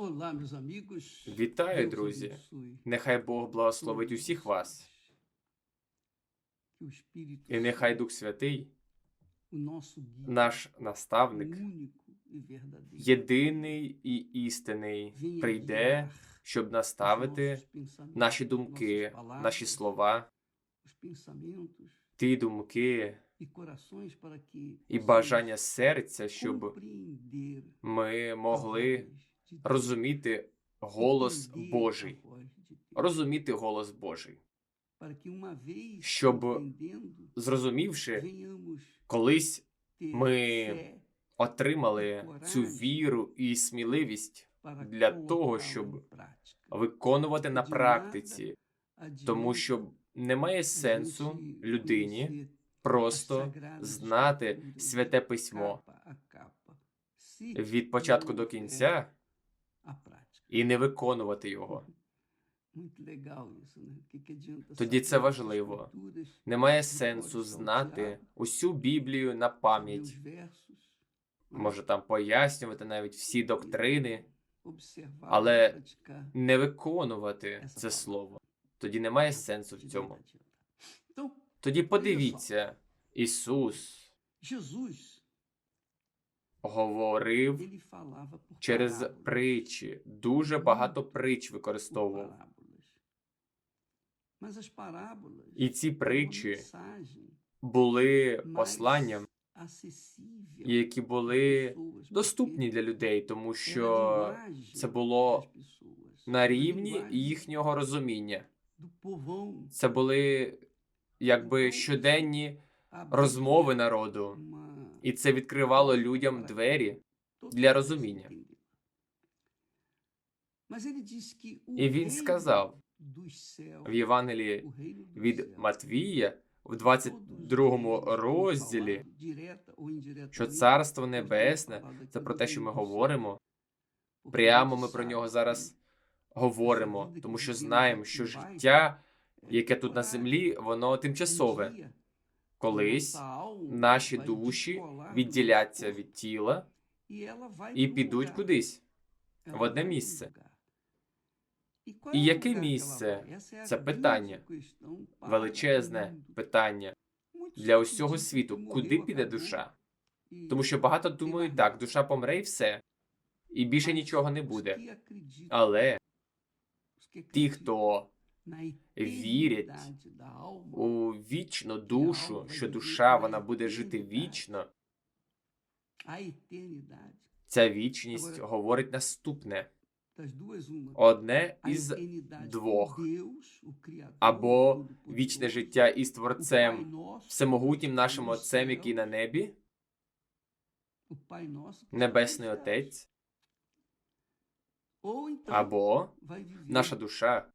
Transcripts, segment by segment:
Olá, meus amigos. Вітаю, друзі! Нехай Бог благословить усіх вас, і нехай Дух Святий, наш наставник, e єдиний і істинний, прийде, щоб наставити наші думки, наші слова, ті думки e і бажання серця, щоб ми могли розуміти голос Божий, розуміти голос Божий, щоб, зрозумівши, колись ми отримали цю віру і сміливість для того, щоб виконувати на практиці, тому що немає сенсу людині просто знати святе письмо. Від початку до кінця. І не виконувати його. Тоді це важливо. Немає сенсу знати усю Біблію на пам'ять, може там пояснювати навіть всі доктрини, але не виконувати це слово. Тоді немає сенсу в цьому. Тоді подивіться, Ісус говорив через притчі, дуже багато притч використовував. І ці притчі були посланням, які були доступні для людей, тому що це було на рівні їхнього розуміння. Це були якби щоденні розмови народу, і це відкривало людям двері. для розуміння. І він сказав в Євангелії від Матвія в todos 22 eles, como розділі, що Царство Небесне це про те, що ми говоримо. Прямо ми про нього зараз говоримо, тому що знаємо, що життя, яке тут на землі, воно Um тимчасове. Колись наші душі відділяться від тіла і підуть кудись. В одне місце. І яке місце? Це питання. Величезне питання для усього світу. Куди піде душа? Тому що багато думають так, душа помре і все, і більше нічого не буде. Але ті, хто вірять у вічну душу, що душа вона буде жити вічно, ця вічність говорить наступне: одне із двох. або вічне життя із Творцем, всемогутнім нашим Отцем, який на небі, Небесний. Отець, або наша душа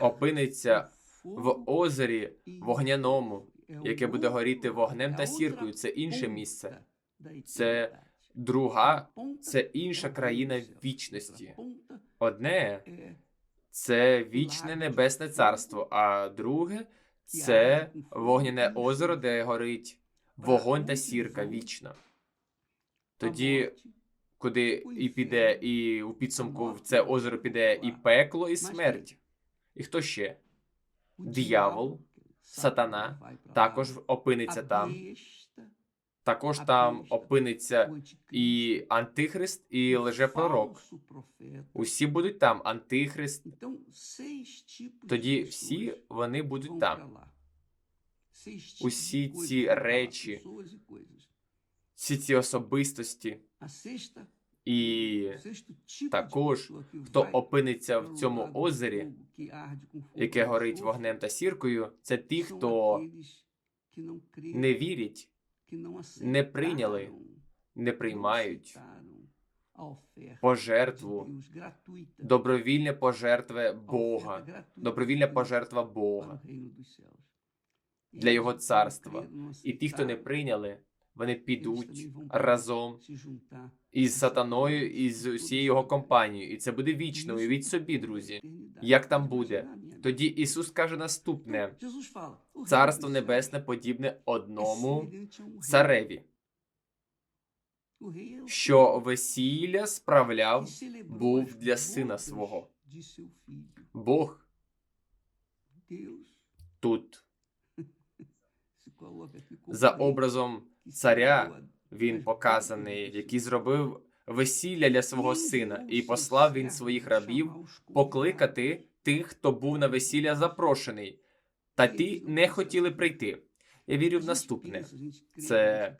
опиниться в озері вогняному, яке буде горіти вогнем та сіркою. Це інше місце. Це. Друга це інша країна вічності. Одне це вічне небесне царство, а друге це вогняне озеро, де горить вогонь та сірка вічно. Тоді, куди і піде, і у підсумку в це озеро піде і пекло, і смерть. І хто ще? Диявол, сатана, Також опиниться там. Також там опиниться і Антихрист, і o лжепророк. Усі будуть там. Антихрист. Тоді всі вони будуть там. Усі ці речі. E. Всі ці особистості. І також, хто опиниться в цьому озері, яке e горить вогнем та сіркою, це ті, хто не вірять, не прийняли, не приймають пожертву, добровільне пожертве Бога, добровільна пожертва Бога. E для Його царства. І ті, хто не прийняли, вони підуть разом із сатаною і з усією його компанією. І це буде вічно. Уявіть собі, друзі. Як там буде? Тоді Ісус каже наступне: Царство Небесне подібне одному um цареві, що весілля справляв був для сина свого. Бог тут, за образом царя, він показаний, який зробив весілля для свого сина, і послав він своїх рабів покликати тих, хто був на весілля запрошений, та ті не хотіли прийти. Я вірю в наступне. Це-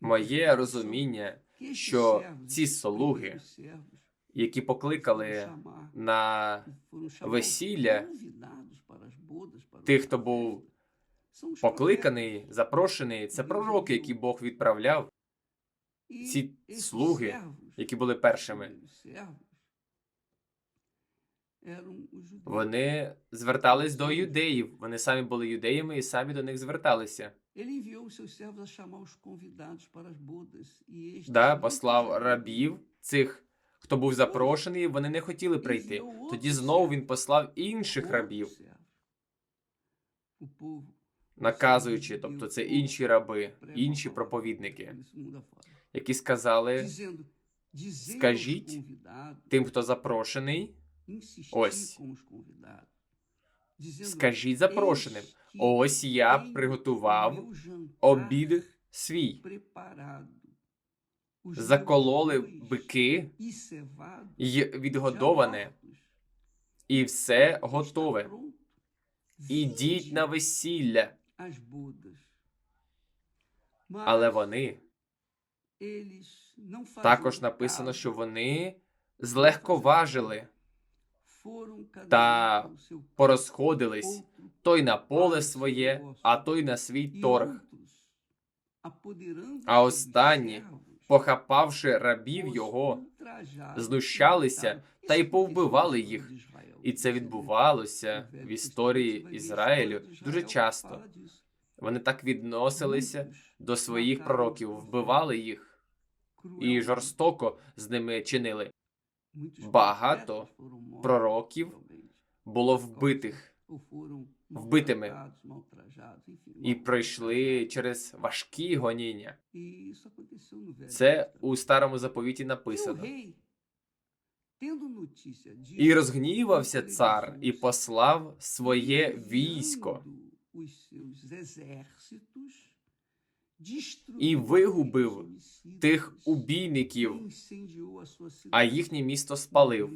Моє розуміння, що ці слуги, які покликали на весілля тих, хто був покликаний, запрошений, це пророки, які Бог відправляв, ці слуги, які були першими. Вони звертались до юдеїв. Вони самі були юдеями і самі до них зверталися. Да, послав рабів цих, хто був запрошений, вони не хотіли прийти. Тоді знову він послав інших рабів, наказуючи, тобто це інші раби, інші проповідники, які сказали Скажіть тим, хто запрошений, ось. скажіть запрошеним, ось я приготував обід свій. Закололи бики й відгодоване, і все готове. Ідіть на весілля. Але вони faziam також написано, що вони злегковажили, та порозходились, той на поле своє, а той на свій торг, А останні, похапавши рабів його, знущалися та й повбивали їх. І це відбувалося в історії Ізраїлю дуже часто. Вони так відносилися до своїх пророків, вбивали їх і жорстоко з ними чинили. Багато пророків було вбитих вбитими і пройшли через важкі гоніння. Це у старому заповіті написано. І розгнівався цар і послав своє військо і вигубив тих убійників, а їхнє місто спалив.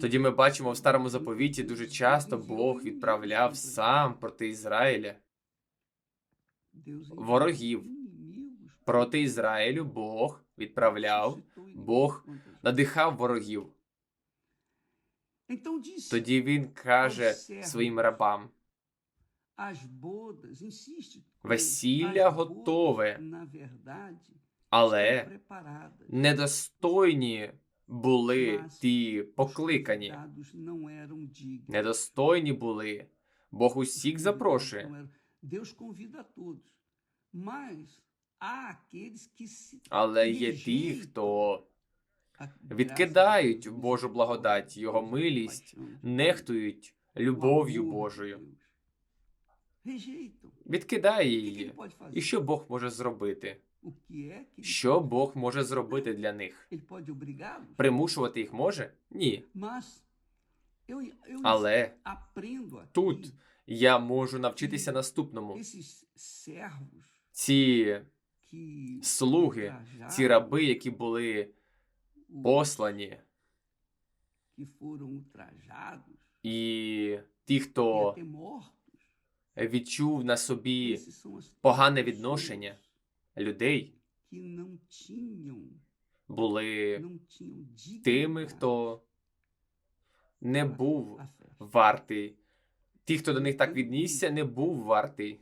Тоді ми бачимо в старому заповіті дуже часто Бог відправляв сам проти Ізраїля. ворогів. Проти Ізраїлю Бог відправляв, Бог надихав ворогів. Тоді він каже своїм рабам: Весілля готове, але недостойні були ті покликані, недостойні були. Бог усіх запрошує, Але є ті, хто відкидають Божу благодать, Його милість, нехтують любов'ю Божою, відкидає її. І що Бог може зробити? Що Бог може зробити для них? Примушувати їх може? Ні. Але тут я можу навчитися наступному: ці слуги, ці раби, які були послані, і ті, e хто відчув на собі погане відношення людей, були тими, хто не був вартий. Ті, хто до них так віднісся, не був вартий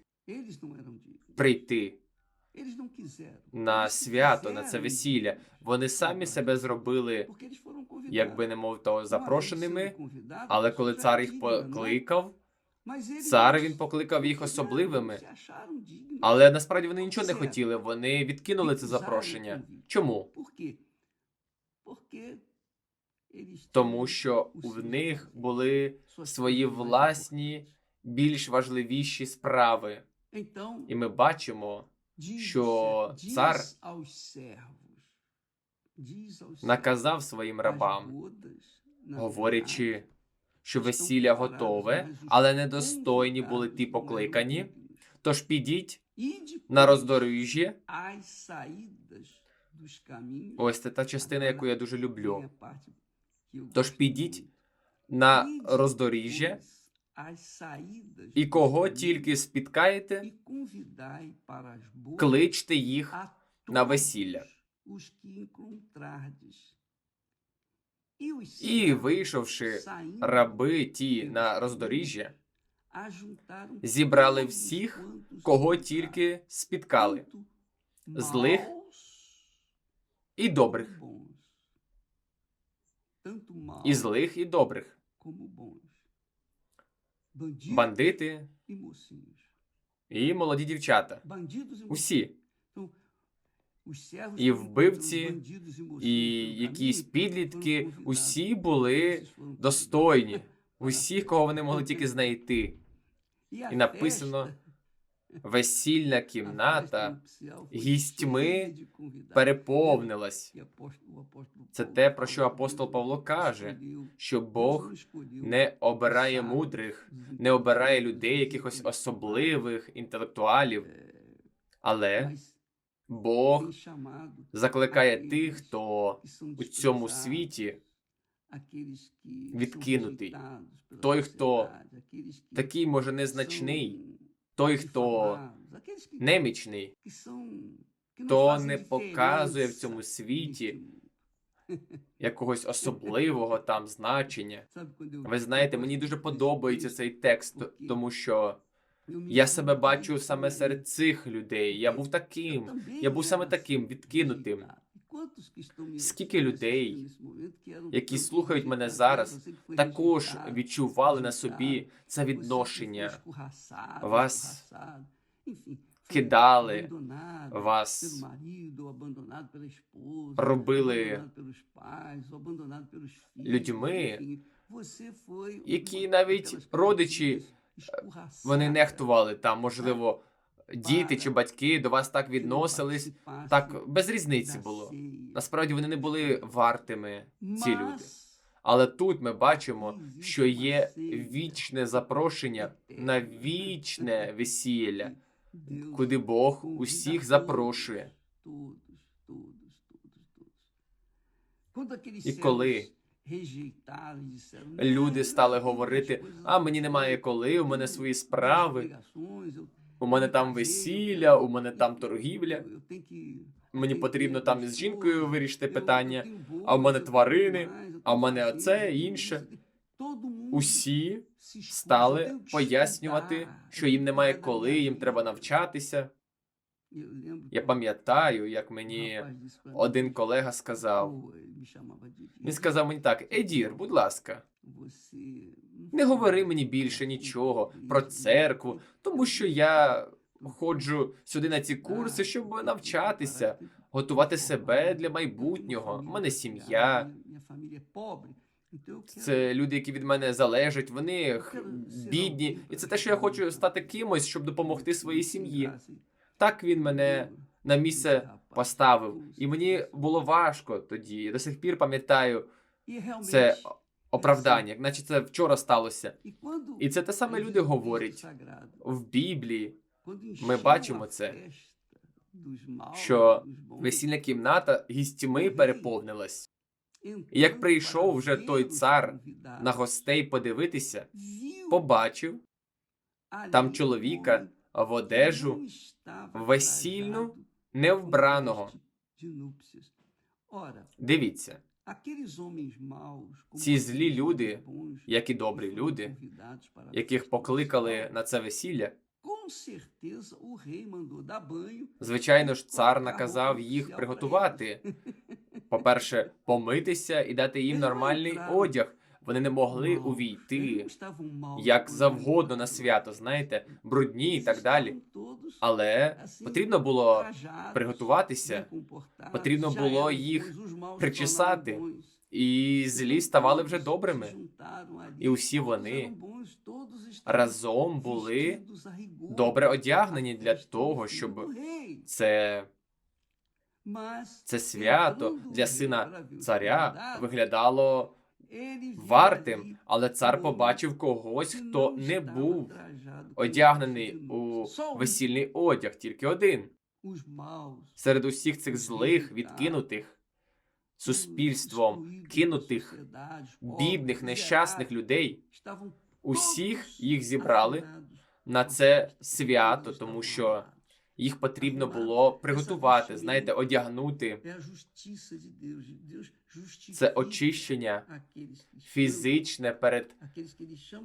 прийти. На свято, на це весілля. Вони самі себе зробили, якби не мов то, запрошеними. Але коли цар їх покликав, цар він покликав їх особливими. Але насправді вони нічого не хотіли. Вони відкинули це запрошення. Чому? Тому що в них були свої власні більш важливіші справи. І ми бачимо, що цар наказав своїм рабам, говорячи, що весілля готове, але недостойні були ті покликані. Тож підіть на caminhos. Ось це та частина, яку я дуже люблю. Тож підіть на роздоріжжя, і кого тільки спіткаєте, e кличте їх на весілля. E І, вийшовши раби ті на роздоріжжя, зібрали всіх, кого тільки спіткали, злих і добрих, і злих, і добрих, бандити e і молоді дівчата. E. Усі. І вбивці, e І якісь підлітки, усі були достойні, усіх, кого вони могли тільки знайти. E І написано, Весільна кімната гістьми переповнилась. E Це те, про що апостол Павло каже, що Бог не обирає мудрих, не обирає людей, якихось особливих інтелектуалів, але Бог закликає тих, хто у цьому світі відкинутий. Той, хто такий, може, незначний, той, хто немічний, хто не показує в цьому світі якогось особливого там значення. Ви знаєте, мені дуже подобається цей текст, тому що я себе бачу саме серед цих людей. Я був таким. Я був саме таким відкинутим. Скільки людей, які слухають мене зараз, також відчували на собі це відношення. Вас кидали, вас робили людьми, які навіть родичі вони нехтували там, можливо, діти чи батьки до вас так відносились. Так без різниці було. Насправді вони не були вартими ці люди. Але тут ми бачимо, що є вічне запрошення на вічне весілля, куди Бог усіх запрошує. І коли e disseram, «Não, люди стали говорити: а мені немає коли, у мене свої справи, у мене там весілля, у мене там торгівля, мені потрібно там із жінкою вирішити питання, а в мене тварини, а в мене оце, інше. Усі стали пояснювати, що їм немає коли, їм треба навчатися. Я пам'ятаю, як um мені один колега сказав. "Pô, ele me chamava de Він сказав мені так: Едір, будь ласка, не говори мені більше нічого про церкву, тому що я ходжу сюди на ці курси, щоб навчатися, готувати себе для майбутнього. У мене сім'я. Це люди, які від мене залежать, вони бідні. І це те, що я хочу стати кимось, щоб допомогти своїй сім'ї. Так він мене на місце поставив. І мені було важко тоді. Я до сих пір пам'ятаю це оправдання, як наче це вчора сталося. І це те саме люди говорять в Біблії. Ми бачимо це, що Весільна кімната гістьми переповнилась. І як прийшов вже той цар на гостей подивитися, побачив там чоловіка в одежу весільну, невбраного. Дивіться, ці злі люди, як і добрі люди, яких покликали на це весілля, звичайно ж, цар наказав їх приготувати. По-перше, помитися і дати їм нормальний одяг. Вони не могли увійти як завгодно на свято, знаєте, брудні і так далі. Але потрібно було приготуватися, потрібно було їх разом були добре одягнені для того, щоб це, це свято для сина царя виглядало вартим, але цар побачив когось, хто не був одягнений у весільний одяг, тільки один. Серед усіх цих злих, відкинутих суспільством, кинутих, бідних, нещасних людей, усіх їх зібрали на це свято, тому що їх потрібно було приготувати, знаєте, одягнути. Це очищення фізичне перед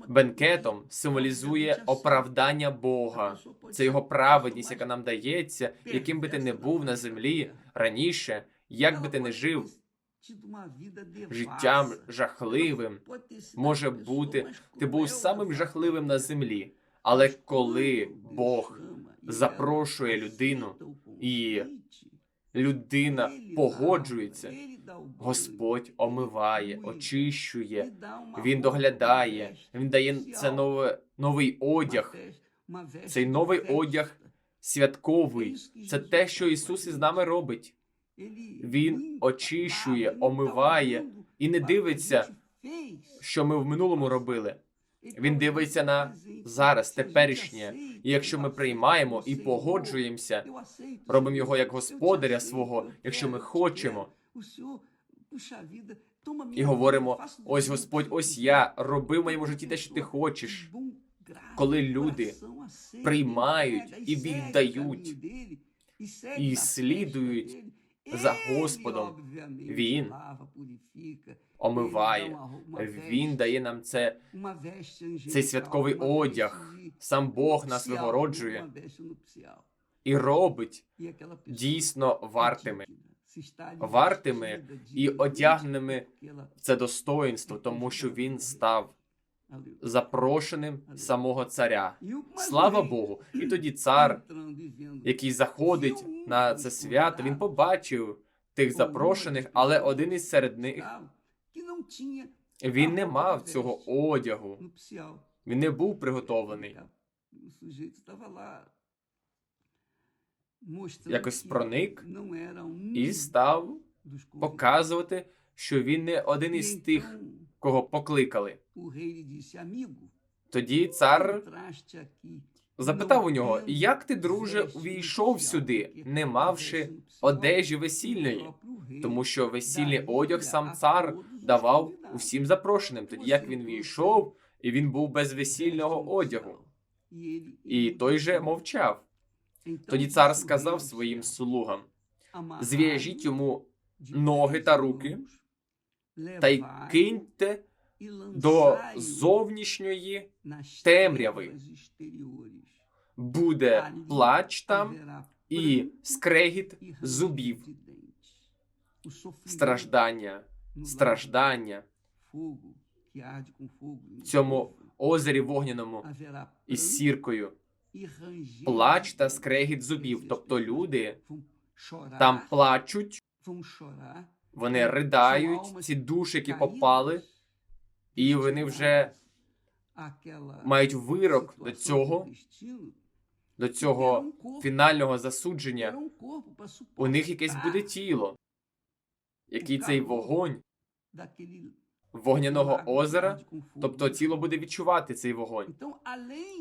бенкетом символізує оправдання Бога. Це його праведність, яка нам дається, яким би ти не був на землі раніше, як би ти не жив життям жахливим, може бути, ти був самим жахливим на землі. Але коли Бог запрошує людину і людина погоджується, Господь омиває, очищує, Він доглядає, Він дає це нове, новий одяг, цей новий одяг святковий. Це те, що Ісус із нами робить. Він очищує, омиває і не дивиться, що ми в минулому робили. Він дивиться на зараз, теперішнє. І якщо ми приймаємо і погоджуємося, робимо його як господаря свого, якщо ми хочемо, і говоримо: ось Господь, ось я роби в моєму житті те, що ти хочеш. Коли люди приймають і віддають, і слідують за Господом, Він омиває, Він дає нам це цей святковий одяг. Сам Бог нас вигороджує і робить дійсно вартими, вартими і одягненими в це достоїнство, тому що він став запрошеним самого царя. Слава Богу! І тоді цар, який заходить на це свято, він побачив тих запрошених, але один із серед них він не мав цього одягу, він не був приготовлений. Якось проник і став показувати, що він не один із тих, кого покликали. Тоді цар запитав у нього: як ти, друже, увійшов сюди, не мавши одежі весільної? Тому що весільний одяг сам цар давав усім запрошеним. Тоді як він війшов, і він був без весільного одягу. І той же мовчав. Тоді цар сказав своїм слугам: зв'яжіть йому ноги та руки, та й киньте до зовнішньої темряви. Буде плач там і скрегіт зубів, страждання, страждання в цьому озері вогняному із сіркою, плач та скрегіт зубів. Тобто люди там плачуть, вони ридають, ці душі, які попали, і вони вже мають вирок до цього, до цього фінального засудження. У них якесь буде тіло, який цей вогонь? Вогняного озера, тобто тіло буде відчувати цей вогонь.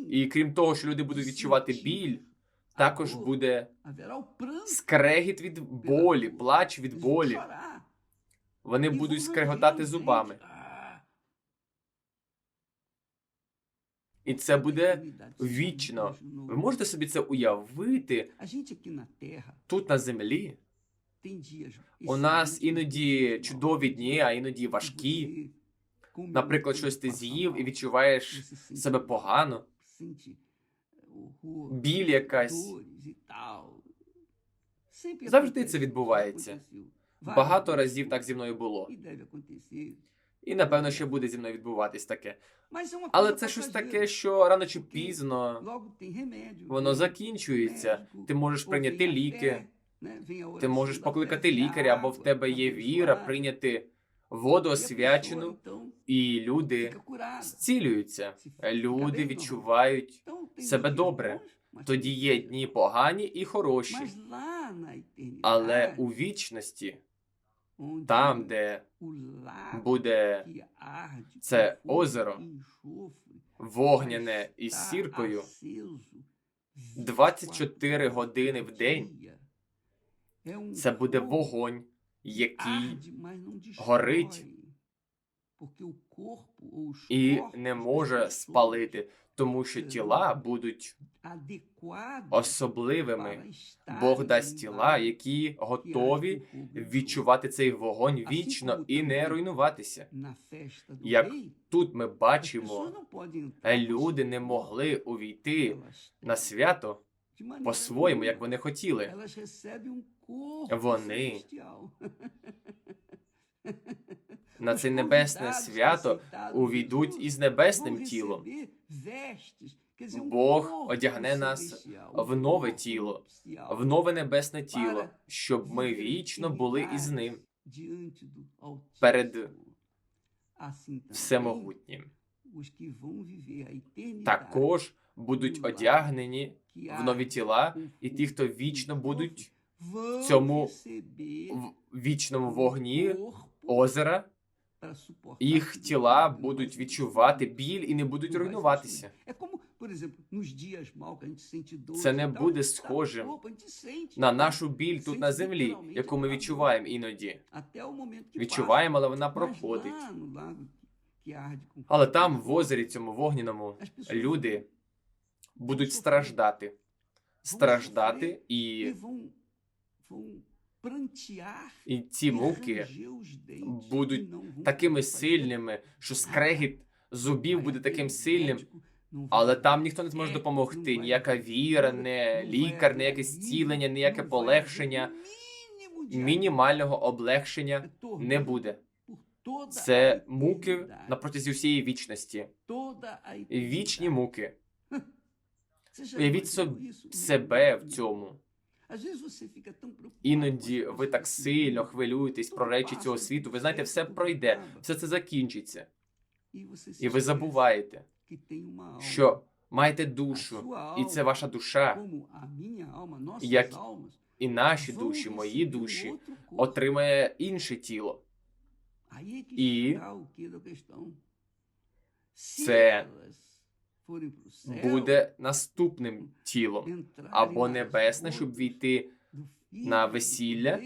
І крім того, що люди будуть відчувати біль, також буде скрегіт від болі, плач від болі. Вони будуть скреготати зубами. І це буде вічно. Ви можете собі це уявити тут на землі? У нас іноді чудові дні, а іноді важкі. Наприклад, щось ти з'їв і відчуваєш себе погано, біль якась. Завжди це відбувається. Багато разів так зі мною було. І напевно, ще буде зі мною відбуватись таке. Але це щось таке, що рано чи пізно воно закінчується. Ти можеш прийняти ліки, ти можеш покликати лікаря, або в тебе є віра, прийняти воду освячену, і люди зцілюються. Люди відчувають, себе добре. тоді є дні погані і хороші. Але у вічності, там, де буде це озеро, e вогняне із сіркою, aceso 24 години в день, um це буде вогонь, який горить і не може спалити, тому що тіла будуть особливими. Бог дасть тіла, які готові відчувати цей вогонь вічно і не руйнуватися. Як Тут ми бачимо, люди не могли увійти на свято по-своєму, як вони хотіли. Вони. На це небесне свято увійдуть із небесним тілом. Um Бог одягне нас в um нове тіло, в нове небесне тіло, щоб ми вічно були із ним перед всемогутнім. Також будуть одягнені в нові тіла, і ті, хто e вічно будуть vão цьому в вічному um вогні озера, їх тіла будуть відчувати біль і не будуть руйнуватися. sente dor. Це не буде схожим На нашу біль тут на землі, яку ми відчуваємо іноді. Відчуваємо, але вона проходить. Але там, в озері цьому вогняному, люди будуть страждати. Страждати і, і ці муки будуть такими сильними, що скрегіт зубів буде таким сильним, але там ніхто не зможе допомогти. Ніяка віра, не лікар, ніяке зцілення, ніяке полегшення, мінімального облегшення не буде. Це муки на протязі всієї вічності. Вічні муки. Уявіть собі себе в цьому. Іноді ви так сильно хвилюєтесь про речі цього світу. Ви знаєте, все пройде, все це закінчиться. e І ви забуваєте, що маєте душу, і це ваша душа, як і наші душі, мої um душі, отримає інше тіло. E. Se це Буде наступним тілом або небесне, щоб війти на весілля,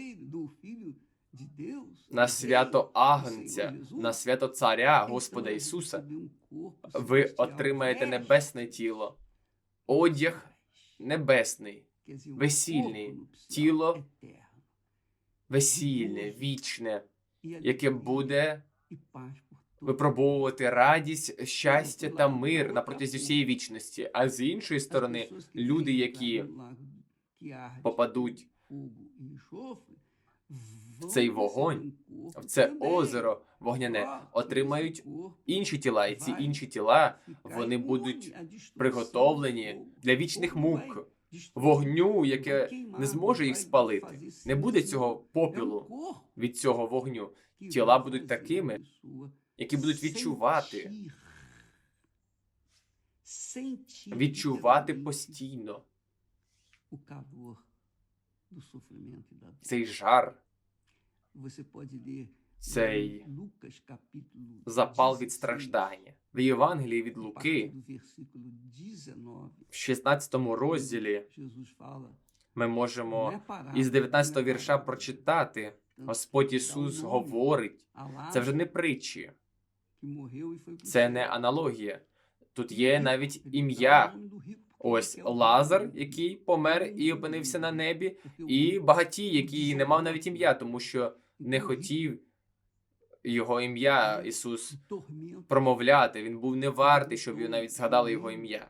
на свято Агнця, на свято Царя Господа Ісуса. um Ви отримаєте небесне тіло, одяг небесний, um весільний, тіло весільне, вічне, E яке буде випробовувати радість, щастя та мир на протязі всієї вічності. А з іншої сторони, люди, які попадуть vão цей вогонь, в це озеро вогняне, отримають інші тіла, і ці інші тіла вони будуть приготовлені для вічних мук, вогню, яке не зможе їх спалити. Не буде цього попілу від цього вогню, тіла будуть такими, які будуть відчувати, відчувати постійно e цей жар, цей запал від 16, страждання. В Євангелії від Луки, do versículo 19, в 16 розділі, ми можемо із não é 19 вірша прочитати. Господь Ісус говорить, це вже не притчі, це не аналогія. Тут є навіть ім'я. Ось Лазар, який помер і опинився на небі, і багатій, який не мав навіть ім'я, тому що не хотів його ім'я Ісус промовляти. Він був не вартий, щоб його навіть згадали його ім'я.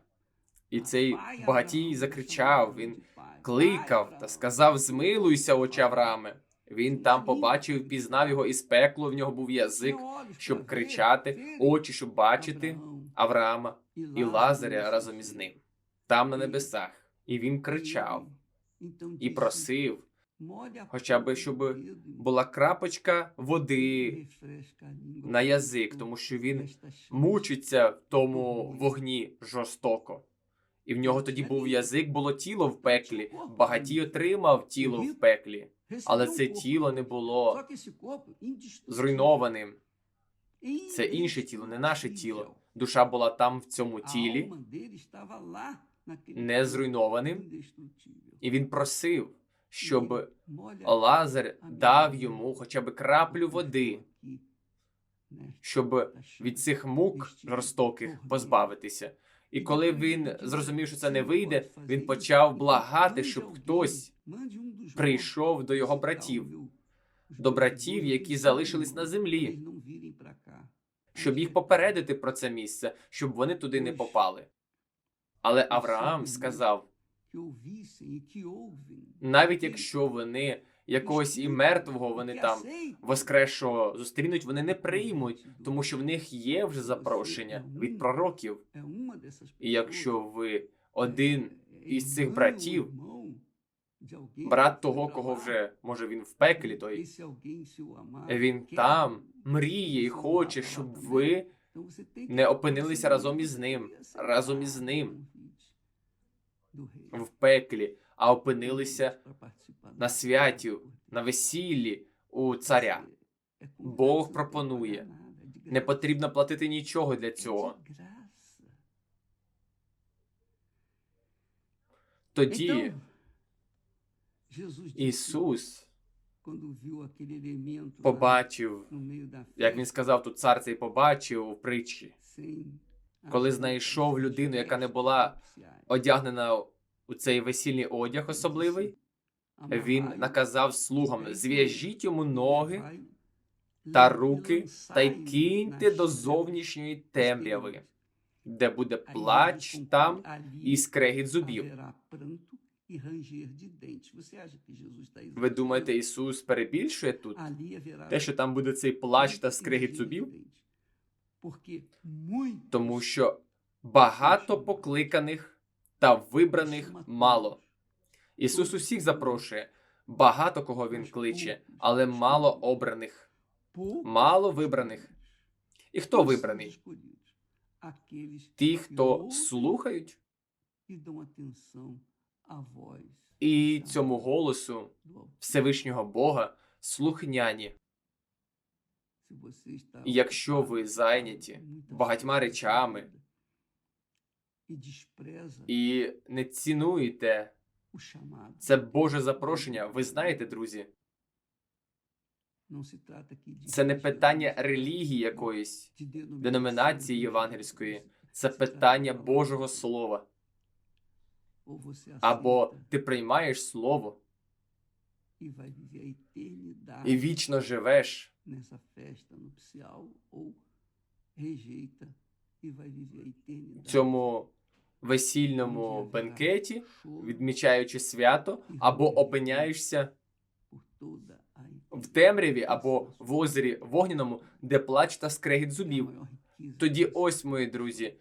І цей багатій закричав, він кликав та сказав: Змилуйся, очі Аврааме. Він там побачив, пізнав його із пекло, в нього був язик, щоб кричати, очі, щоб бачити Авраама і Лазаря разом із ним, там на небесах. І він кричав і просив, хоча б, щоб була крапочка води на язик, тому що він мучиться в тому вогні жорстоко. І в нього тоді був язик, було тіло в пеклі. Багатій отримав тіло в пеклі, але це тіло не було зруйнованим. Це інше тіло, не наше тіло. Душа була там в цьому тілі, не зруйнованим, і він просив, щоб Лазар дав йому хоча б краплю води, щоб від цих мук жорстоких позбавитися. І коли він зрозумів, що це не вийде, він почав благати, щоб хтось прийшов до його братів, до братів, які залишились на землі, щоб їх попередити про це місце, щоб вони туди не попали. Але Авраам сказав: навіть якщо вони якогось і мертвого вони там воскресшого зустрінуть, вони не приймуть, тому що в них є вже запрошення від пророків. І якщо ви один із цих братів, брат того, кого вже може він в пеклі, той він там мріє і хоче, щоб ви не опинилися разом із ним, разом із ним в пеклі, а опинилися на святі, на весіллі у царя. Бог пропонує. Не потрібно платити нічого для цього. Тоді Ісус побачив, як він сказав, тут цар цей побачив у притчі, коли знайшов людину, яка не була одягнена у цей весільний одяг особливий, він наказав слугам: зв'яжіть йому ноги та руки та й киньте до зовнішньої темряви, де буде плач там і скрегіт зубів. Ви думаєте, Ісус перебільшує тут? Те, що там буде цей плач та скрегіт зубів? Тому що багато покликаних та вибраних мало. Ісус усіх запрошує, багато кого Він кличе, але мало обраних, мало вибраних. І хто вибраний? Ті, хто слухають і цьому голосу Всевишнього Бога слухняні. І якщо ви зайняті багатьма речами і не цінуєте це Боже запрошення, ви знаєте, друзі, це не питання релігії якоїсь, деномінації євангельської, це питання Божого Слова. Або ти приймаєш слово і вічно живеш nessa festa nupcial ou rejeita e vai viver a eternidade. в цьому весільному бенкеті, відмічаючи свято, або опиняєшся в темряві, або в озері вогняному, де плач та скрегіт зубів. Тоді ось, мої друзі,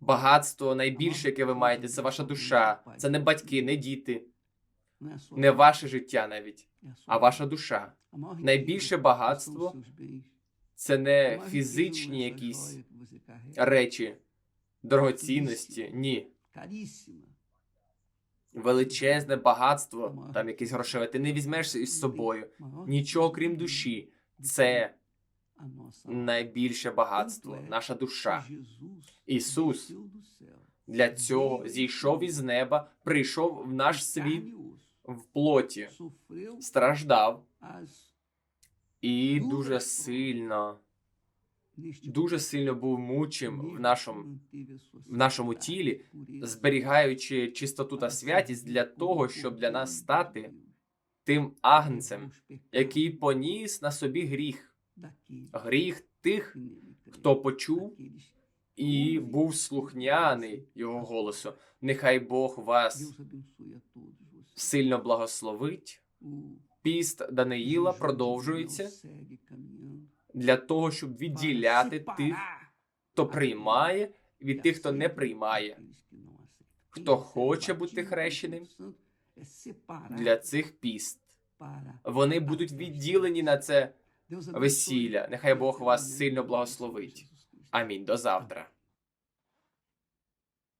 багатство найбільше, яке ви маєте, це ваша душа. Це не батьки, не діти, не ваше життя навіть, а ваша душа. Найбільше багатство. Це не фізичні якісь речі, дорогоцінності. Ні. Величезне багатство, там якесь грошове, ти не візьмеш із собою. Нічого крім душі. Це найбільше багатство, наша душа. Ісус. Для цього зійшов із неба, прийшов в наш світ. В плоті, страждав. і дуже сильно, дуже сильно був мучим в нашому, в нашому тілі, зберігаючи чистоту та святість для того, щоб для нас стати тим агнцем, який поніс на собі гріх, гріх тих, хто почув і був слухняний його голосу. Нехай Бог вас Сильно благословить. Піст Даниїла продовжується для того, щоб відділяти тих, хто приймає, від тих, хто не приймає. Хто хоче бути хрещеним, separar Для цих піст Вони будуть відділені на це весілля. Нехай Бог вас сильно благословить. Амінь. До завтра.